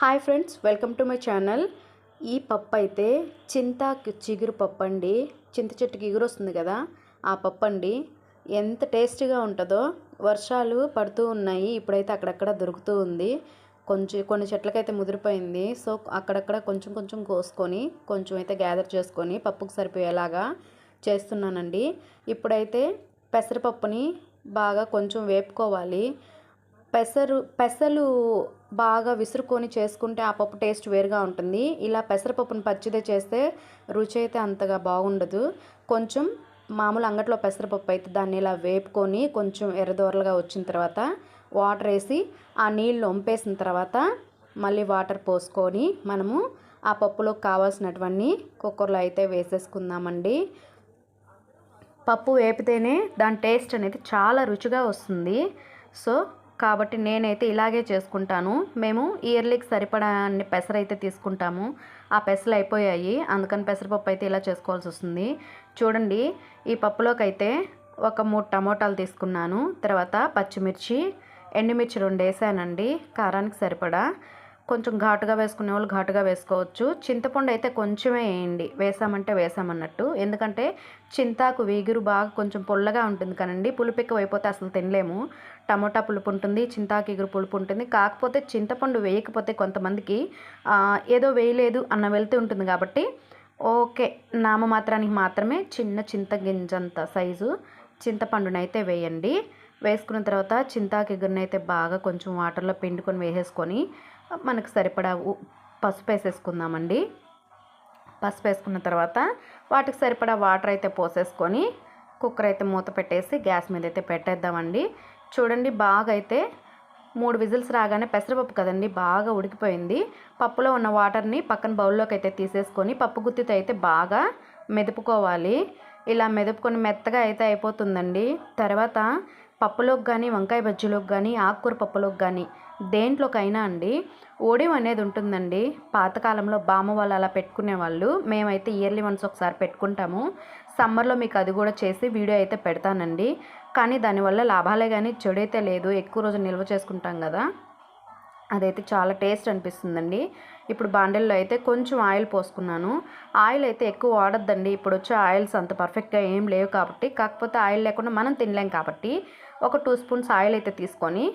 Hi friends welcome to my channel. ఈ పప్పు అయితే చింత చిగురు పప్పు అండి చింత చెట్టుకి ఎగురు వస్తుంది కదా ఆ పప్పు అండి ఎంత టేస్టీగా ఉంటుందో వర్షాలు పడుతూ ఉన్నాయి. ఇప్పుడైతే అక్కడక్కడ దొరుకుతూ ఉంది. కొంచెం కొన్ని చెట్లకైతే ముదిరిపోయింది. సో అక్కడక్కడ కొంచెం కొంచెం కోసుకొని కొంచెం అయితే గ్యాదర్ చేసుకొని పప్పుకు సరిపోయేలాగా చేస్తున్నానండి. ఇప్పుడైతే పెసరపప్పుని బాగా కొంచెం వేపుకోవాలి. పెసరు పెసలు బాగా విసురుకొని చేసుకుంటే ఆ పప్పు టేస్ట్ వేరుగా ఉంటుంది. ఇలా పెసరపప్పును పచ్చిదే చేస్తే రుచి అయితే అంతగా బాగుండదు. కొంచెం మామూలు అంగట్లో పెసరపప్పు అయితే దాన్ని ఇలా వేపుకొని కొంచెం ఎర్రదోరలుగా వచ్చిన తర్వాత వాటర్ వేసి ఆ నీళ్ళు వంపేసిన తర్వాత మళ్ళీ వాటర్ పోసుకొని మనము ఆ పప్పులోకి కావాల్సినటువన్నీ కుక్కర్లో అయితే వేసేసుకుందామండి. పప్పు వేపితేనే దాని టేస్ట్ అనేది చాలా రుచిగా వస్తుంది. సో కాబట్టి నేనైతే ఇలాగే చేసుకుంటాను. మేము ఇయర్లీకి సరిపడా అన్ని పెసర అయితే తీసుకుంటాము. ఆ పెసలు అయిపోయాయి. అందుకని పెసరపప్పు అయితే ఇలా చేసుకోవాల్సి వస్తుంది. చూడండి ఈ పప్పులోకి అయితే ఒక మూడు టమోటాలు తీసుకున్నాను. తర్వాత పచ్చిమిర్చి ఎండుమిర్చి రెండు వేసానండి. కారానికి సరిపడా. కొంచెం ఘాటుగా వేసుకునే వాళ్ళు ఘాటుగా వేసుకోవచ్చు. చింతపండు అయితే కొంచెమే వేయండి. వేసామంటే వేసామన్నట్టు. ఎందుకంటే చింతాకు వేగురు బాగా కొంచెం పుల్లగా ఉంటుంది కనండి పులుపు ఎక్కువ అయిపోతే అసలు తినలేము. టమోటా పులుపు ఉంటుంది చింతాకు ఎగురు పులుపు ఉంటుంది. కాకపోతే చింతపండు వేయకపోతే కొంతమందికి ఏదో వేయలేదు అన్న వెళ్తూ ఉంటుంది కాబట్టి ఓకే. నామమాత్రానికి మాత్రమే చిన్న చింత గింజంత సైజు చింతపండునైతే వేయండి. వేసుకున్న తర్వాత చింతాకి ఎగురునైతే బాగా కొంచెం వాటర్లో పిండుకొని వేసేసుకొని మనకు సరిపడా పసుపు వేసేసుకుందామండి. పసుపు వేసుకున్న తర్వాత వాటికి సరిపడా వాటర్ అయితే పోసేసుకొని కుక్కర్ అయితే మూత పెట్టేసి గ్యాస్ మీద అయితే పెట్టేద్దామండి. చూడండి బాగా అయితే మూడు విజిల్స్ రాగానే పెసరపప్పు కదండి బాగా ఉడికిపోయింది. పప్పులో ఉన్న వాటర్ని పక్కన బౌల్లోకి అయితే తీసేసుకొని పప్పు గుత్తితో అయితే బాగా మెదుపుకోవాలి. ఇలా మెదుపుకొని మెత్తగా అయితే అయిపోతుందండి. తర్వాత పప్పులోకి కానీ వంకాయ బజ్జీలోకి కానీ ఆకుకూర పప్పులోకి కానీ దేంట్లోకైనా అండి ఓడియం అనేది ఉంటుందండి. పాతకాలంలో బామ్మ వాళ్ళు అలా పెట్టుకునే వాళ్ళు మేమైతే ఇయర్లీ వన్స్ ఒకసారి పెట్టుకుంటాము. సమ్మర్లో మీకు అది కూడా చేసి వీడియో అయితే పెడతానండి. కానీ దానివల్ల లాభాలే కానీ చెడైతే లేదు. ఎక్కువ రోజు నిల్వ చేసుకుంటాం కదా. అదైతే చాలా టేస్ట్ అనిపిస్తుందండి. ఇప్పుడు బాండెల్లో అయితే కొంచెం ఆయిల్ పోసుకున్నాను. ఆయిల్ అయితే ఎక్కువ వాడద్దండి. ఇప్పుడు వచ్చే ఆయిల్స్ అంత పర్ఫెక్ట్గా ఏం లేవు కాబట్టి. కాకపోతే ఆయిల్ లేకుండా మనం తినలేం కాబట్టి ఒక టూ స్పూన్స్ ఆయిల్ అయితే తీసుకొని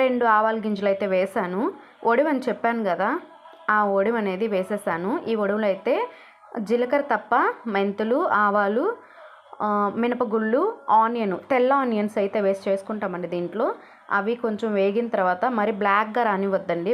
రెండు ఆవాల గింజలు అయితే వేసాను ఒడివని చెప్పాను కదా ఆ ఒడివ అనేది వేసేసాను. ఈ ఒడివులు అయితే జీలకర్ర తప్ప మెంతులు ఆవాలు మినపగుళ్ళు ఆనియన్ తెల్ల ఆనియన్స్ అయితే వేసి చేసుకుంటామండి దీంట్లో. అవి కొంచెం వేగిన తర్వాత మరి బ్లాక్గా రానివద్దండి